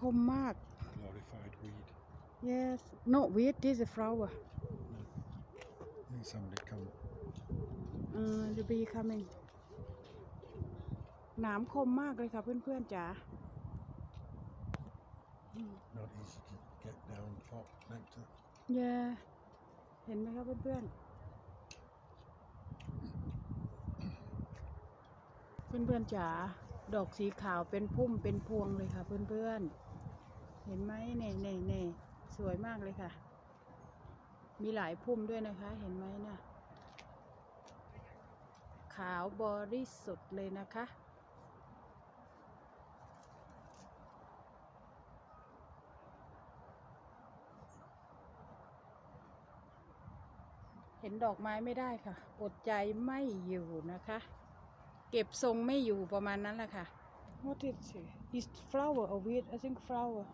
คมมาก glorified weed. yes no weed this is a flower I think somebody come. uh, the bee coming หนามคมมากเลยค่ะเพื่อนๆจ๋า Not easy to get down top nectar. เย่เห็นไหมครับเพื่อนๆ เพื่อนๆจ๋า ดอกสีขาวเป็นพุ่มเป็นพวงเลยค่ะ เพื่อนๆ เห็นไหมเน่เน่เน่สวยมากเลยค่ะ มีหลายพุ่มด้วยนะคะ เห็นไหมนะขาวบริสุทธิ์เลยนะคะ เห็นดอกไม้ไม่ได้ค่ะ อดใจไม่อยู่นะคะ เก็บทรงไม่อยู่ประมาณนั้นแหละค่ะ What is it? Is flower or weed? I think flower.